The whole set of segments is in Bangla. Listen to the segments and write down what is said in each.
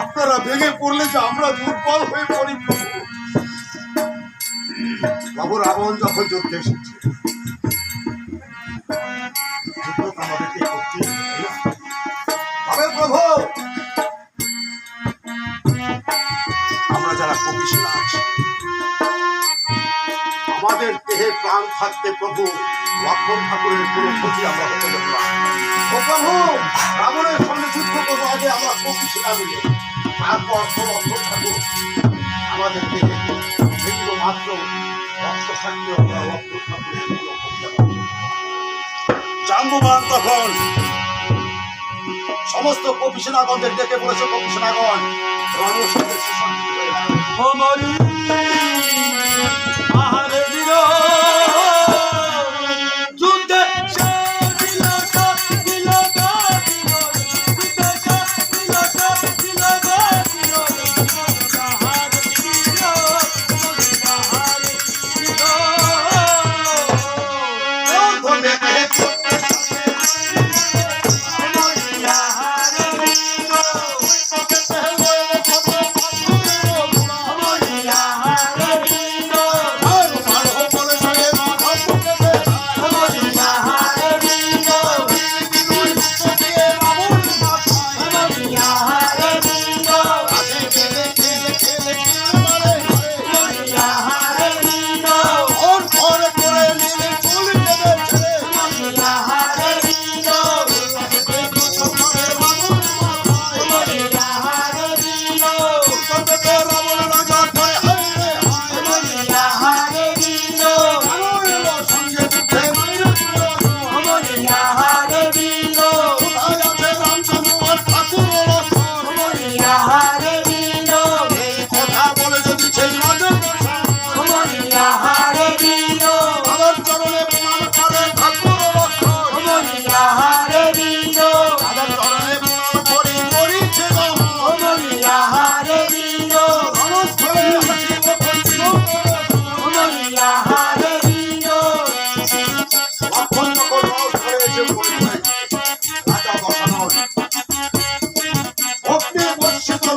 আপনারা ভেঙে পড়লে যে আমরা দুর্বল হয়ে পড়ি। প্রভু বাবু রাবণ যখন যুদ্ধে এসেছে আমরা যারা কমিশন আছি, আমাদের দেহে প্রাণ থাকতে প্রভু লক্ষণ ঠাকুরের কোনো ক্ষতি আমরা হতে রাবণের সঙ্গে যুদ্ধ করব আগে আমরা কমিশন মিলে তারপর তো লক্ষণ ঠাকুর আমাদের দেহে মাত্র রক্ত থাকতে আমরা লক্ষণ ঠাকুরের কোনো ক্ষতি হবে না। জাম্বুবান তখন সমস্ত কমিশনাগণদের ডেকে বলেছে কমিশনাগণ রণসঙ্গে সুসজ্জিত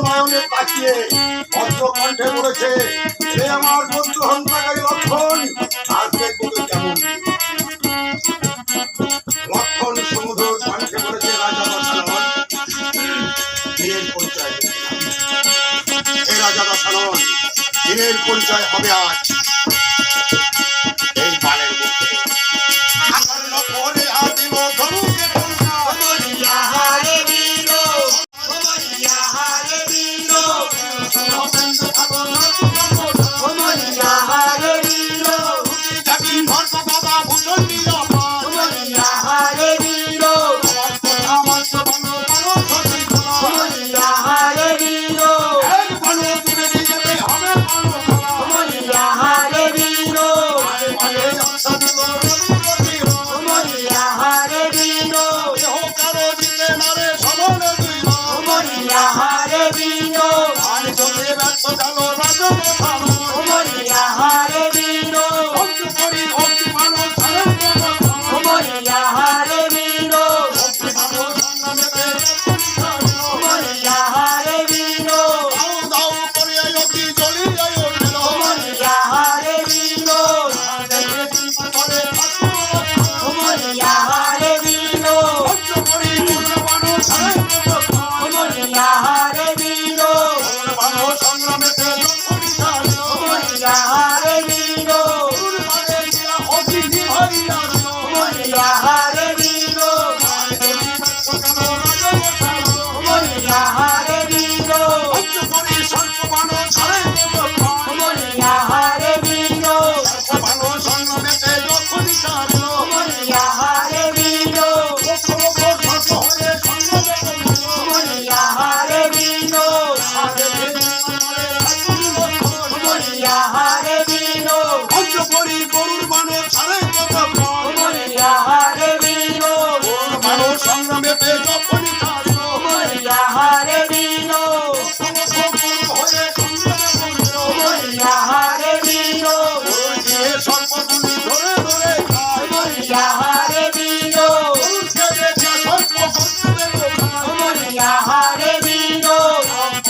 নয়নে তাকিয়ে অস্ত্র কণ্ঠে বলেছে সে আমার বন্ধু হন্তাকারী লক্ষণ। আজ দেখব তো কেমন? লক্ষণ সমুদ্র কণ্ঠে রাজা পরিচয়। রাজা দশানন, দিনের পরিচয় হবে আজ।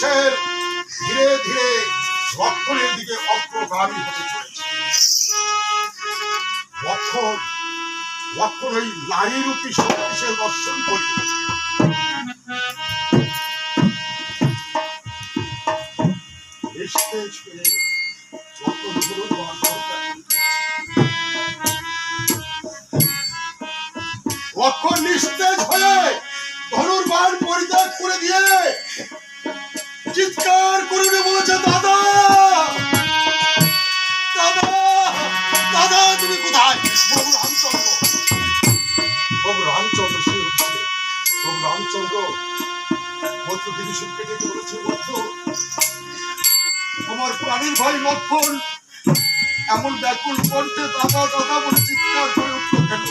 শক্তিশাল ধীরে ধীরে লক্ষণের দিকে অগ্রগামী হতে চলেছে। লক্ষণ লক্ষণ ওই নারীরূপী শক্তিশাল দর্শন করি লক্ষণ নিস্তেজ হয়ে ধনুর্বাণ পরিত্যাগ করে দিয়ে চিৎকার করে উনি বলেছে, দাদা! লক্ষণ, এমন ব্যাকুল কণ্ঠে দাদা দাদা বলে চিৎকার করে উঠল কেন?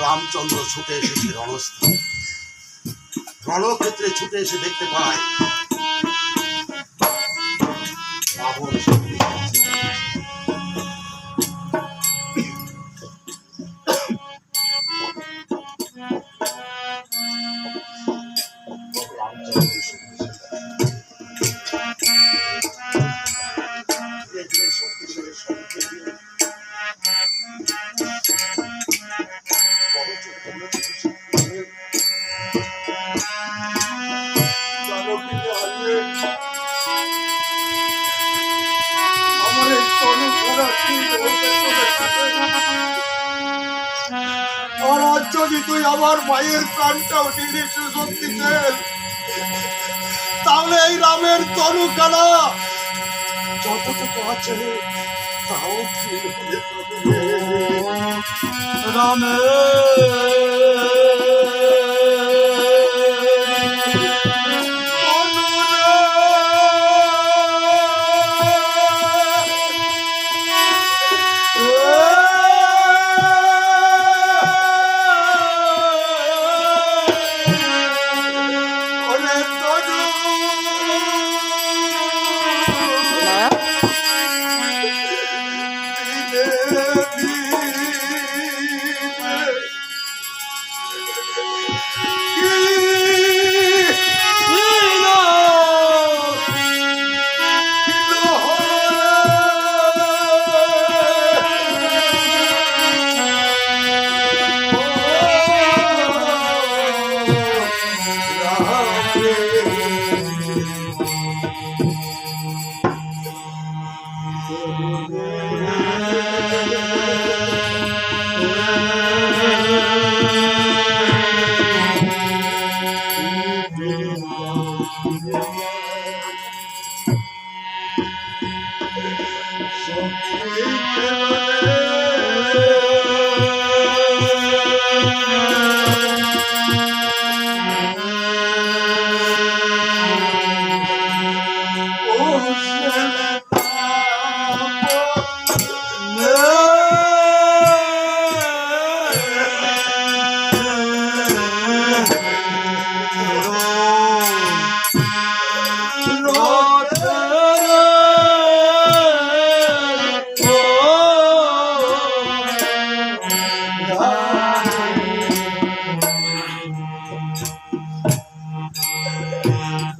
রামচন্দ্র ছুটে এসেছে রণস্থান রণক্ষেত্রে ছুটে এসে দেখতে পায়। Thank সেখানে যদি তুই আমার মায়ের প্রাণটাও নিলি সুশক্তিশাল তাহলে এই রামের তনু কালা যতটুকু আছে তাও ফিরে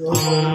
Deus.